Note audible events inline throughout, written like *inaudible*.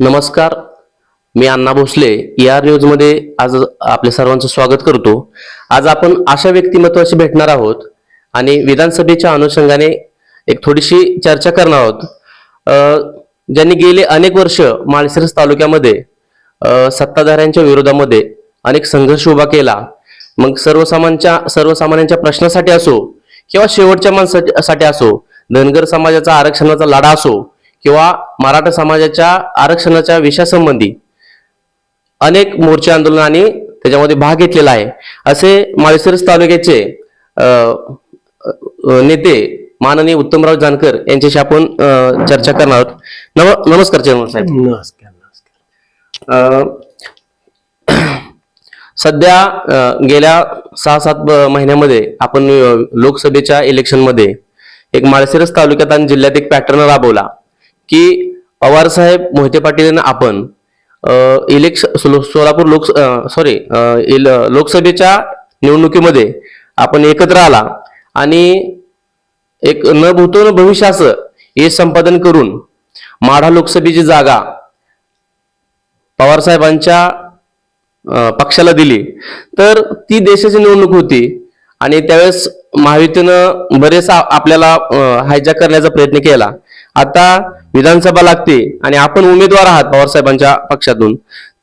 नमस्कार मी अण्णा भोसले. या न्यूजमध्ये आज आपल्या सर्वांचं स्वागत करतो. आज आपण अशा व्यक्तिमत्वाशी भेटणार आहोत आणि विधानसभेच्या अनुषंगाने एक थोडीशी चर्चा करणार आहोत. ज्यांनी गेले अनेक वर्ष माळशिरस तालुक्यामध्ये सत्ताधाऱ्यांच्या विरोधामध्ये अनेक संघर्ष उभा केला. मग सर्वसामान्यांच्या सर्वसामान्यांच्या प्रश्नासाठी असो किंवा शेवटच्या माणसासाठी असो धनगर समाजाचा आरक्षणाचा लढा असो किंवा मराठा समाजाच्या आरक्षणाच्या विषयासंबंधी अनेक मोर्चे आंदोलन आणि त्याच्यामध्ये भाग घेतलेला आहे. असे माळशिरस तालुक्याचे नेते माननीय उत्तमराव जानकर यांच्याशी आपण चर्चा करणार आहोत. नम नमस्कार चेअरमन साहेब. नमस्कार नमस्कार. अ, सध्या गेल्या सहा सात महिन्यामध्ये आपण लोकसभेच्या इलेक्शनमध्ये एक माळशिरस तालुक्यात आणि जिल्ह्यात एक पॅटर्न राबवला. की पवारसाहेब मोहिते पाटील यांना आपण इलेक्श सोलापूर लोक सॉरी लोकसभेच्या निवडणुकीमध्ये आपण एकत्र आला आणि एक न भूतो न भविष्याचं हे संपादन करून माढा लोकसभेची जागा पवारसाहेबांच्या पक्षाला दिली. तर ती देशाची निवडणूक होती आणि त्यावेळेस महायुतीनं बरेच आपल्याला हायजॅक करण्याचा प्रयत्न केला. आता विधानसभा लागते आणि आपण उमेदवार आहात पवारसाहेबांच्या पक्षातून.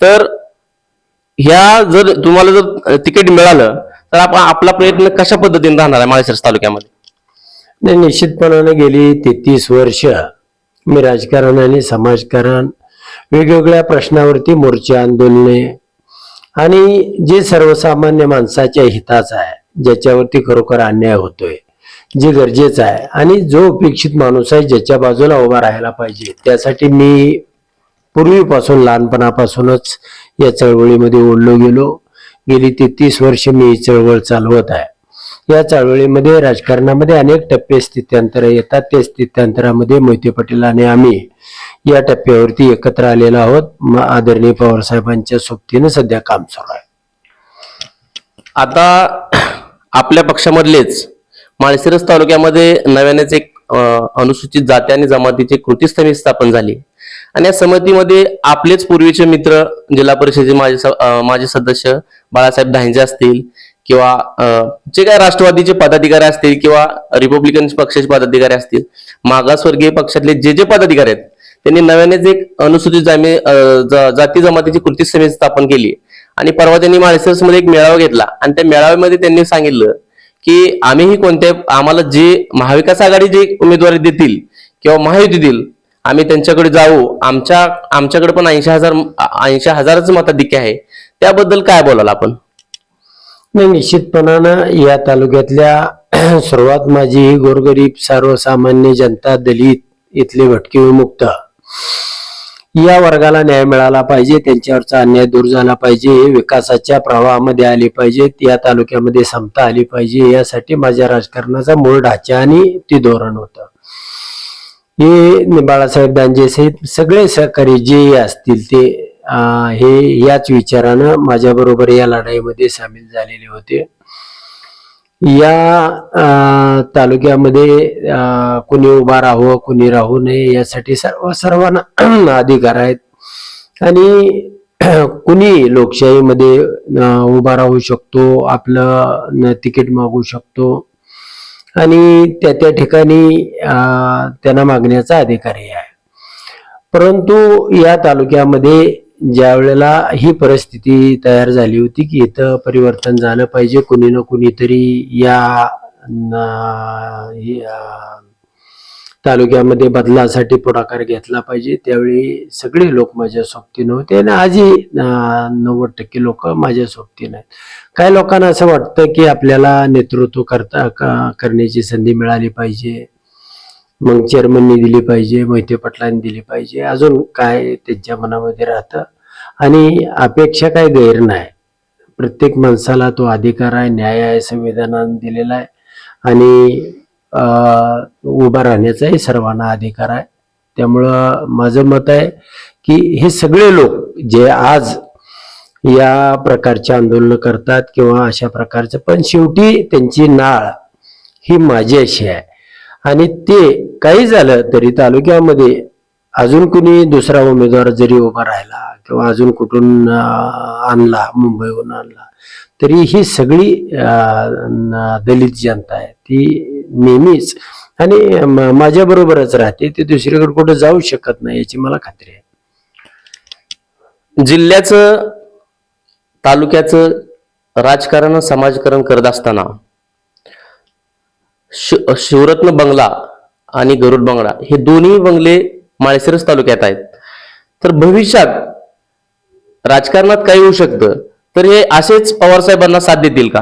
तर ह्या जर तुम्हाला जर तिकीट मिळालं तर आपण आपला प्रयत्न कशा पद्धतीने राहणार आहे माळशिरस तालुक्यामध्ये? नाही निश्चितपणाने गेली तेहतीस वर्ष मी राजकारण आणि समाजकारण वेगवेगळ्या प्रश्नावरती मोर्चे आंदोलने आणि जे सर्वसामान्य माणसाच्या हिताचं आहे ज्याच्यावरती खरोखर अन्याय होतोय जे गरजेचं आहे. आणि जो अपेक्षित माणूस आहे ज्याच्या बाजूला उभा राहायला पाहिजे. त्यासाठी मी पूर्वीपासून लहानपणापासूनच या चळवळीमध्ये ओढलो गेलो. गेली तेहतीस वर्ष मी ही चळवळ चालवत आहे. या चळवळीमध्ये राजकारणामध्ये अनेक टप्पे स्थित्यांतर येतात. त्या स्थित्यांतरामध्ये मोहिते पाटील आणि आम्ही या टप्प्यावरती एकत्र आलेलो आहोत. म- आदरणीय पवारसाहेबांच्या सोबतीनं सध्या काम सुरू आहे. आता आपल्या पक्षामधलेच माळशिरस तालुक्यामध्ये नव्यानेच एक अनुसूचित जाती आणि जमातीची कृती समिती स्थापन झाली. आणि या समितीमध्ये आपलेच पूर्वीचे मित्र जिल्हा परिषदेचे माजी माझे माजी सदस्य बाळासाहेब धांजे असतील किंवा जे काय राष्ट्रवादीचे पदाधिकारी असतील किंवा रिपब्लिकन पक्षाचे पदाधिकारी असतील मागासवर्गीय पक्षातले जे जे पदाधिकारी आहेत त्यांनी नव्यानेच एक अनुसूचित जामी जाती जमातीची कृती समिती स्थापन केली. आणि परवा त्यांनी माळशिरसमध्ये एक मेळावा घेतला. आणि त्या मेळाव्यामध्ये त्यांनी सांगितलं की आम्हीही कोणत्या आम्हाला जे महाविकास आघाडी जे उमेदवारी देतील किंवा महायुती देईल आम्ही त्यांच्याकडे जाऊ. आमच्या आमच्याकडे पण ऐंशी हजार ऐंशी हजारच मताधिक्य आहे. त्याबद्दल काय बोलाल आपण? नाही निश्चितपणानं या तालुक्यातल्या *clears throat* सर्वात माझी ही गोरगरीब सर्वसामान्य जनता दलित इथले भटके विमुक्त. या वर्गाला न्याय मिळाला पाहिजे त्यांच्यावरचा अन्याय दूर झाला पाहिजे विकासाच्या प्रवाहामध्ये आले पाहिजेत या तालुक्यामध्ये समता आली पाहिजे यासाठी माझ्या राजकारणाचा मूळ ढाचा आणि ते धोरण होतं. हे बाळासाहेब दांजे सगळे सहकारी जे असतील ते हे याच विचारानं माझ्या बरोबर या लढाईमध्ये सामील झालेले होते. या तालुक्यामध्ये कुणी उभा राहावं कुणी राहू नये यासाठी सर्व सर्वांना *clears throat* अधिकार आहेत. आणि *clears throat* कुणी लोकशाहीमध्ये उभा राहू शकतो आपलं न- तिकीट मागू शकतो आणि त्या त्या ठिकाणी त्यांना मागण्याचा अधिकारही आहे. परंतु या तालुक्यामध्ये ज्या वेळेला ही परिस्थिती तयार झाली होती की इथं परिवर्तन झालं पाहिजे कुणी ना कुणीतरी या न- या तालुक्यामध्ये बदलासाठी पुढाकार घेतला पाहिजे. त्यावेळी सगळे लोक माझ्या सोबतीनं होते आणि आजही नव्वद टक्के लोक माझ्या सोबतीनं आहेत. काही लोकांना असं वाटतं की आपल्याला नेतृत्व करता क- करण्याची संधी मिळाली पाहिजे. मग चेअरमननी दिली पाहिजे मोहिते पाटलांनी दिली पाहिजे अजून काय त्यांच्या मनामध्ये राहतं? आणि अपेक्षा काय गैर नाही. प्रत्येक माणसाला तो अधिकार आहे न्याय आहे संविधानाने दिलेला आहे. आणि उभा राहण्याचाही सर्वांना अधिकार आहे. त्यामुळं माझं मत आहे की हे सगळे लोक जे आज या प्रकारचे आंदोलन करतात किंवा अशा प्रकारचं पण शेवटी त्यांची नाळ ही माझी अशी आहे. आणि ते काही झालं तरी तालुक्यामध्ये अजून कुणी दुसरा उमेदवार जरी उभा राहिला किंवा अजून कुठून आणला मुंबईहून आणला तरी ही सगळी दलित जनता आहे. ती नेहमीच आणि माझ्या बरोबरच राहते. ते दुसरीकडे कुठं जाऊ शकत नाही याची मला खात्री आहे. जिल्ह्याचं तालुक्याचं राजकारण समाजकरण करत असताना शि- शिवरत्न बंगला आणि गरुड बंगला हे दोन्ही बंगले माळशिरस तालुक्यात आहेत. तर भविष्यात राजकारणात काय होऊ शकतं तर हे असेच पवार साहेबांना साथ देतील का?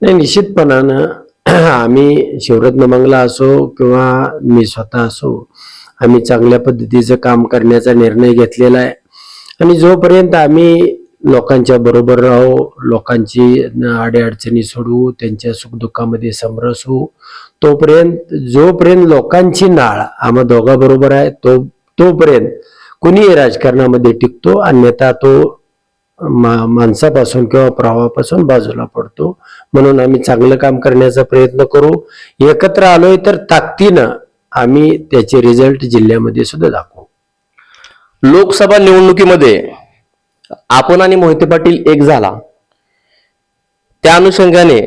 नाही निश्चितपणानं आम्ही शिवरत्न बंगला असो किंवा मी स्वतः असो आम्ही चांगल्या पद्धतीचं काम करण्याचा निर्णय घेतलेला आहे. आणि जोपर्यंत आम्ही लोकांच्या बरोबर राहू लोकांची अडीअडचणी सोडवू त्यांच्या सुखदुःखामध्ये समरस होऊ. तोपर्यंत जोपर्यंत लोकांची नाळ आम्हा दोघांबरोबर आहे तो तोपर्यंत कुणीही राजकारणामध्ये टिकतो अन्यथा तो मा- माणसापासून किंवा प्रवाहापासून बाजूला पडतो. म्हणून आम्ही चांगलं काम करण्याचा प्रयत्न करू. एकत्र आलोय तर ताकदीनं आम्ही त्याचे रिझल्ट जिल्ह्यामध्ये सुद्धा दाखवू. लोकसभा निवडणुकीमध्ये आपण आणि मोहिते पाटील एक झाला. त्या अनुषंगाने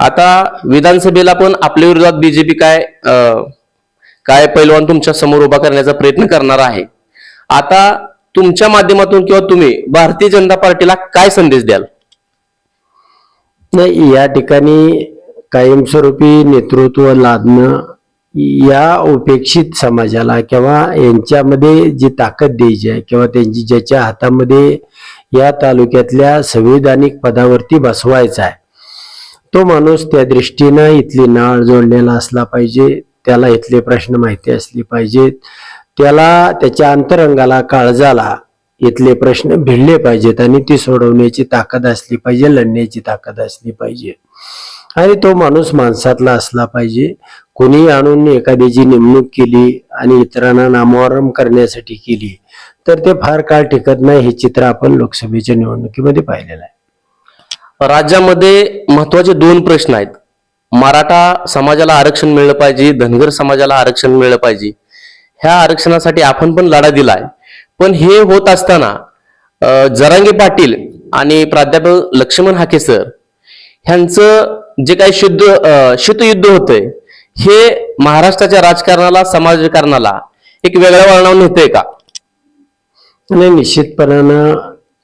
आता विधानसभेला पण आपल्या विरोधात बीजेपी काय काय पैलवान तुमच्यासमोर उभा करण्याचा प्रयत्न करणार आहे. आता तुमच्या माध्यमातून किंवा तुम्ही भारतीय जनता पार्टीला काय संदेश द्याल? नाही या ठिकाणी कायमस्वरूपी नेतृत्व लादणं या उपेक्षित समाजाला किंवा यांच्यामध्ये जी ताकद द्यायची आहे किंवा त्यांची ज्याच्या हातामध्ये या तालुक्यातल्या संविधानिक पदावरती बसवायचा आहे तो माणूस त्या दृष्टीनं इथली नाळ जोडलेला असला पाहिजे त्याला इथले प्रश्न माहिती असले पाहिजेत त्याला त्याच्या अंतरंगाला काळजाला इथले प्रश्न भिडले पाहिजेत आणि ती सोडवण्याची ताकद असली पाहिजे लढण्याची ताकद असली पाहिजे. आणि तो माणूस माणसातला असला पाहिजे. कोणी आणून एखाद्याची नेमणूक केली आणि इतरांना नामोहरम करण्यासाठी केली तर ते फार काळ टिकत नाही हे चित्र आपण लोकसभेच्या निवडणुकीमध्ये पाहिलेलं आहे. राज्यामध्ये महत्त्वाचे दोन प्रश्न आहेत. मराठा समाजाला आरक्षण मिळलं पाहिजे धनगर समाजाला आरक्षण मिळलं पाहिजे. ह्या आरक्षणासाठी आपण पण लढा दिलाय. पण हे होत असताना जरांगे पाटील आणि प्राध्यापक लक्ष्मण हाके सर ह्यांचं जे काही शुद्ध अं, शीतयुद्ध होतंय हे महाराष्ट्राच्या राजकारणाला समाजकारणाला एक वेगळ्या वळणावर नेतंय का? नाही निश्चितपणानं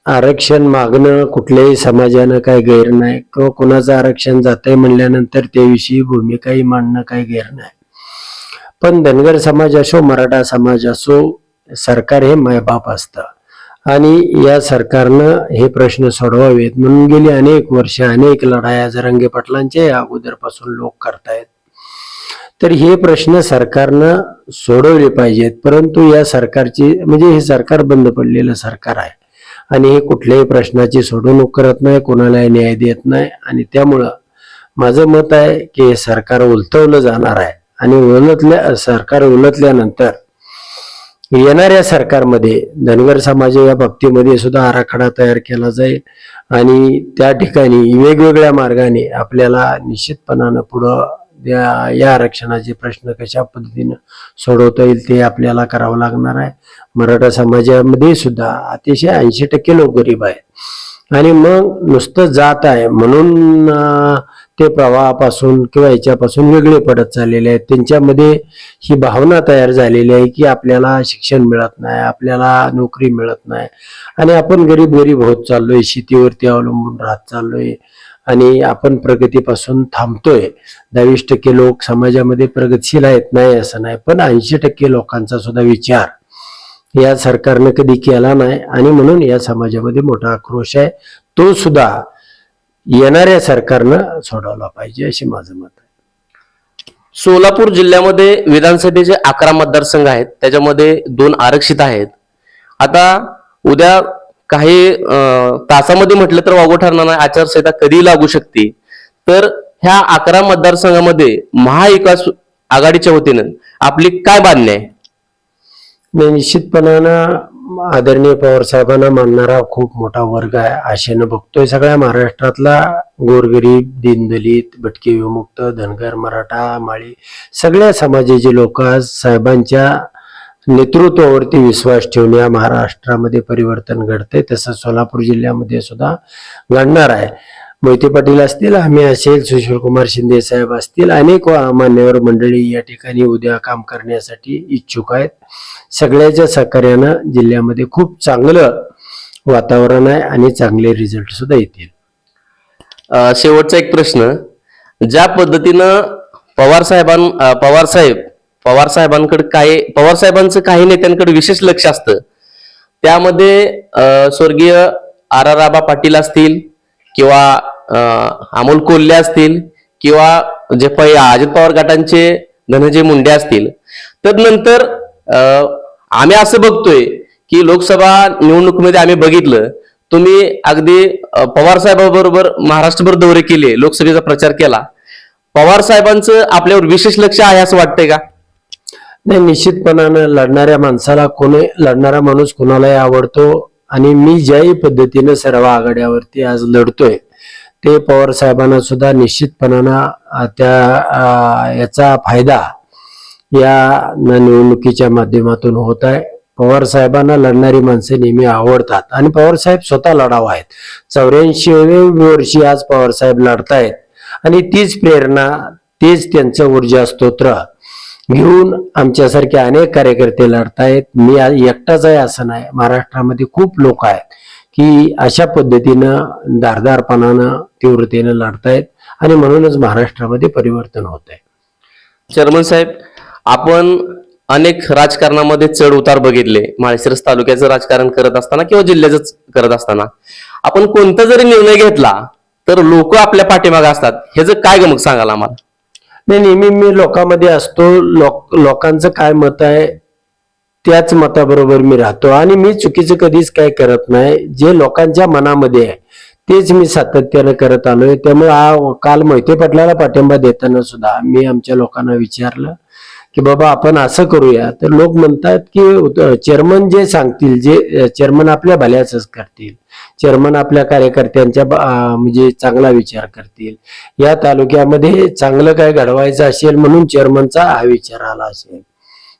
आरक्षण मागणं कुठल्याही समाजानं काही गैर नाही. किंवा कुणाचं आरक्षण जातंय म्हणल्यानंतर त्याविषयी भूमिकाही मांडणं काही गैर नाही. पण धनगर समाज असो मराठा समाज असो सरकार हे मायबाप असतं. आणि या सरकारनं हे प्रश्न सोडवावेत म्हणून गेली अनेक वर्ष अनेक लढाया जरंगे पाटलांच्या अगोदरपासून लोक करतायत. तर हे प्रश्न सरकारनं सोडवले पाहिजेत परंतु या सरकारची म्हणजे हे सरकार बंद पडलेलं सरकार आहे. आणि हे कुठल्याही प्रश्नाची सोडवणूक करत नाही कोणालाही न्याय देत नाही. आणि त्यामुळं माझं मत आहे की हे सरकार उलटवलं जाणार आहे. आणि उलटल्या सरकार उलटल्यानंतर येणाऱ्या सरकारमध्ये धनगर समाज या बाबतीमध्ये सुद्धा आराखडा तयार केला जाईल. आणि त्या ठिकाणी वेगवेगळ्या मार्गाने आपल्याला निश्चितपणानं पुढं या या आरक्षणाचे प्रश्न कशा पद्धतीनं सोडवता येईल ते आपल्याला करावं लागणार आहे. मराठा समाजामध्ये सुद्धा अतिशय ऐंशी टक्के लोक गरीब आहेत. आणि मग नुसतं जात आहे. म्हणून ते प्रवाहापासून किंवा याच्यापासून वेगळे पडत चाललेले आहेत. त्यांच्यामध्ये ही भावना तयार झालेली आहे की आपल्याला शिक्षण मिळत नाही आपल्याला नोकरी मिळत नाही. आणि आपण गरीब गरीब होत चाललोय शेतीवरती अवलंबून राहत चाललोय. आणि आपण प्रगतीपासून थांबतोय. दहावीस टक्के लोक समाजामध्ये प्रगतशील आहेत नाही असं नाही. पण ऐंशी टक्के लोकांचा सुद्धा विचार या सरकारनं कधी केला नाही. आणि म्हणून या समाजामध्ये मोठा आक्रोश आहे. तो सुद्धा येणाऱ्या सरकारनं सोडवला पाहिजे असे माझं मत आहे. सोलापूर जिल्ह्यामध्ये विधानसभेचे अकरा मतदारसंघ आहेत त्याच्यामध्ये दोन आरक्षित आहेत. आता उद्या काही तासामध्ये म्हटलं तर वागू ठरणार नाही आचारसंहिता कधी लागू शकते. तर ह्या अकरा मतदारसंघामध्ये महाविकास आघाडीच्या वतीनं आपली काय बांधणी आहे? निश्चितपणानं आदरणीय पवार साहेबांना मानणारा खूप मोठा वर्ग आहे. आशेनं बघतोय सगळ्या महाराष्ट्रातला. गोरगरीब दीनदलित भटके विमुक्त धनगर मराठा माळी सगळ्या समाजाचे लोक आज साहेबांच्या नेतृत्वावरती विश्वास ठेवून या महाराष्ट्रामध्ये परिवर्तन घडतंय. तसं सोलापूर जिल्ह्यामध्ये सुद्धा घडणार आहे. मोहिते पाटील असतील आम्ही असेल सुशील कुमार शिंदे साहेब असतील अनेक वा- मान्यवर मंडळी या ठिकाणी उद्या काम करण्यासाठी इच्छुक आहेत. सगळ्याच्या सहकार्यानं जिल्ह्यामध्ये खूप चांगलं वातावरण आहे आणि चांगले रिझल्ट सुद्धा येतील. शेवटचा एक प्रश्न. ज्या पद्धतीनं पवार साहेबां पवार साहेब पवार साहेबांकडे काही पवार साहेबांचं काही नेत्यांकडे विशेष लक्ष असतं. त्यामध्ये स्वर्गीय आर आर आबा पाटील असतील किंवा अमोल कोल्हे असतील किंवा जे पै अजित पवार गटांचे धनंजय मुंडे असतील. तदनंतर नंतर आम्ही असं बघतोय की लोकसभा निवडणुकीमध्ये आम्ही बघितलं तुम्ही अगदी पवार साहेबाबरोबर महाराष्ट्रभर दौरे केले लोकसभेचा प्रचार केला. पवार साहेबांचं आपल्यावर विशेष लक्ष आहे असं वाटतंय का? नाही निश्चितपणानं लढणाऱ्या माणसाला कोणी लढणारा माणूस कोणालाही आवडतो आणि मी ज्याही पद्धतीनं सर्व आघाड्यावरती आज लढतोय ते पवार साहेबांना सुद्धा निश्चितपणानं त्या याचा फायदा या निवडणुकीच्या माध्यमातून होत आहे. पवार साहेबांना लढणारी माणसे नेहमी आवडतात. आणि पवार साहेब स्वतः लढावा आहेत. चौऱ्याऐंशी वर्षी आज पवार साहेब लढतायत. आणि तीच प्रेरणा तेच त्यांचं ऊर्जा स्तोत्र घेऊन आमच्यासारखे अनेक कार्यकर्ते लढतायत. मी एकटाच आहे असं नाही. महाराष्ट्रामध्ये खूप लोक आहेत की अशा पद्धतीनं धारदारपणानं तीव्रतेनं लढतायत. आणि म्हणूनच महाराष्ट्रामध्ये परिवर्तन होत आहे चेअरमन साहेब आपण अनेक राजकारणामध्ये चढ उतार बघितले. माळशिरस तालुक्याचं राजकारण करत असताना किंवा जिल्ह्याचं करत असताना. आपण कोणता जरी निर्णय घेतला तर लोक आपल्या पाठीमागे असतात. ह्याचं काय गमक सांगाल आम्हाला? नाही नेहमी मी लोकांमध्ये असतो. लोक लोकांचं काय मत आहे त्याच मताबरोबर मी राहतो. आणि मी चुकीचं कधीच काय करत नाही. जे लोकांच्या मनामध्ये आहे तेच मी सातत्यानं करत आलोय. त्यामुळे काल मोहिते पाटलाला पाठिंबा देताना सुद्धा मी आमच्या लोकांना विचारलं की बाबा आपण असं करूया. तर लोक म्हणतात की चेअरमन जे सांगतील जे चेअरमन आपल्या भल्याचंच करतील. चेअरमन आपल्या कार्यकर्त्यांच्या म्हणजे चांगला विचार करतील. या तालुक्यामध्ये चांगलं काय घडवायचं असेल म्हणून चेअरमनचा हा विचार आला असेल.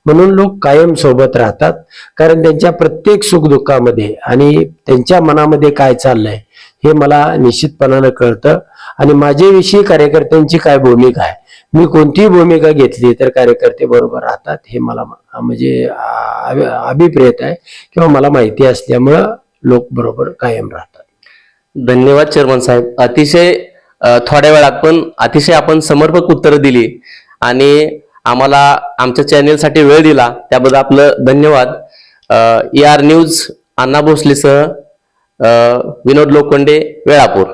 म्हणून लोक कायम सोबत राहतात. कारण त्यांच्या प्रत्येक सुखदुःखामध्ये आणि त्यांच्या मनामध्ये काय चाललंय हे मला निश्चितपणानं कळतं. आणि माझ्याविषयी कार्यकर्त्यांची काय भूमिका आहे मी कोणतीही भूमिका घेतली तर कार्यकर्ते बरोबर राहतात हे मला म्हणजे अभिप्रेत आहे किंवा मला माहिती असल्यामुळं लोक बरोबर कायम राहतात. धन्यवाद चेअरमन साहेब. अतिशय थोड्या वेळात पण अतिशय आपण समर्पक उत्तरं दिली आणि आम्हाला आमच्या चॅनेलसाठी वेळ दिला. त्याबद्दल आपलं धन्यवाद. ए आर न्यूज अण्णा भोसलेसह विनोद लोखंडे वेळापूर.